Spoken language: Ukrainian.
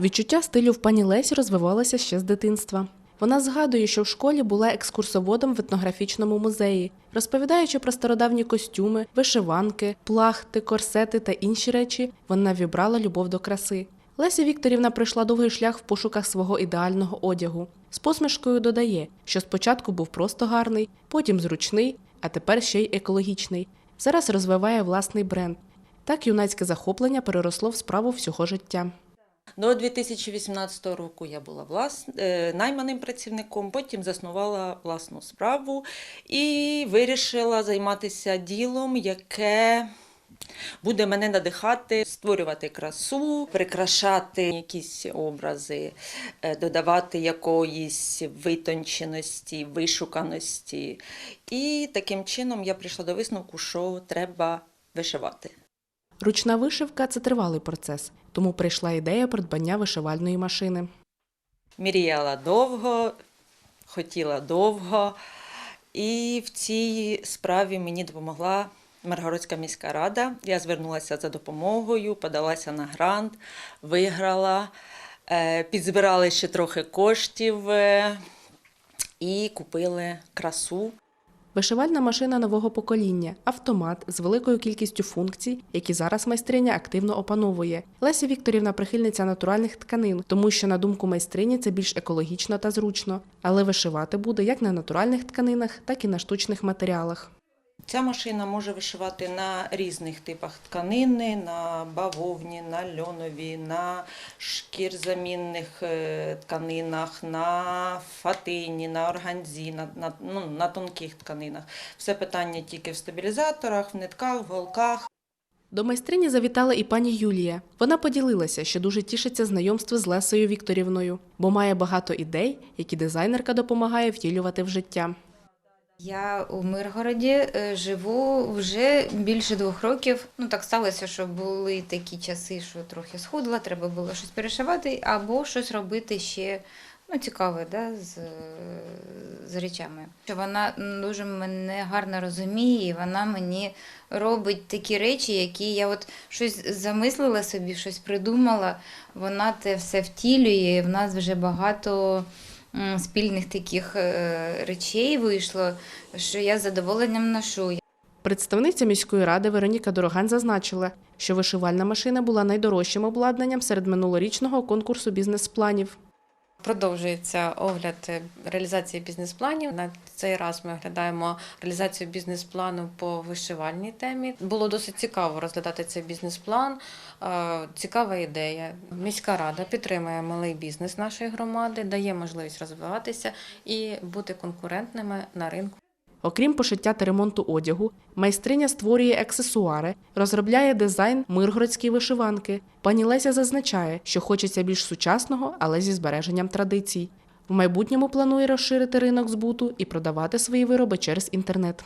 Відчуття стилю в пані Лесі розвивалося ще з дитинства. Вона згадує, що в школі була екскурсоводом в етнографічному музеї, розповідаючи про стародавні костюми, вишиванки, плахти, корсети та інші речі, вона вібрала любов до краси. Леся Вікторівна пройшла довгий шлях в пошуках свого ідеального одягу. З посмішкою додає, що спочатку був просто гарний, потім зручний, а тепер ще й екологічний. Зараз розвиває власний бренд. Так юнацьке захоплення переросло в справу всього життя. До 2018 року я була влас... е, найманим працівником, потім заснувала власну справу і вирішила займатися ділом, яке буде мене надихати, створювати красу, прикрашати якісь образи, е, додавати якоїсь витонченості, вишуканості. І таким чином я прийшла до висновку, що треба вишивати. Ручна вишивка це тривалий процес, тому прийшла ідея придбання вишивальної машини. Мріяла довго, хотіла довго, і в цій справі мені допомогла Миргородська міська рада. Я звернулася за допомогою, подалася на грант, виграла, е, підзбирали ще трохи коштів е, і купили красу. Вишивальна машина нового покоління, автомат з великою кількістю функцій, які зараз майстриня активно опановує. Леся Вікторівна прихильниця натуральних тканин, тому що, на думку майстрині, це більш екологічно та зручно, але вишивати буде як на натуральних тканинах, так і на штучних матеріалах. Ця машина може вишивати на різних типах тканини, на бавовні, на льонові, на шкірзамінних е, тканинах, на фатині, на органзі, на, на, ну, на тонких тканинах. Все питання тільки в стабілізаторах, в нитках, в голках. До майстрині завітала і пані Юлія. Вона поділилася, що дуже тішиться знайомству з Лесею Вікторівною, бо має багато ідей, які дизайнерка допомагає втілювати в життя. Я у Миргороді е, живу вже більше двох років. Ну так сталося, що були такі часи, що трохи схудла, треба було щось перешивати або щось робити ще ну, цікаве да, з, з речами. Що Вона дуже мене гарно розуміє, і вона мені робить такі речі, які я от щось замислила собі, щось придумала. Вона це все втілює. і В нас вже багато спільних таких е, речей вийшло, що я з задоволенням ношу. Представниця міської ради Вероніка Дороган зазначила, що вишивальна машина була найдорожчим обладнанням серед минулорічного конкурсу бізнес-планів. Продовжується огляд е, реалізації бізнес-планів. На цей раз ми оглядаємо реалізацію бізнес-плану по вишивальній темі. Було досить цікаво розглядати цей бізнес-план. Е, Цікава ідея. Міська рада підтримує малий бізнес нашої громади, дає можливість розвиватися і бути конкурентними на ринку. Окрім пошиття та ремонту одягу, майстриня створює аксесуари, розробляє дизайн миргородської вишиванки. Пані Леся зазначає, що хочеться більш сучасного, але зі збереженням традицій. В майбутньому планує розширити ринок збуту і продавати свої вироби через інтернет.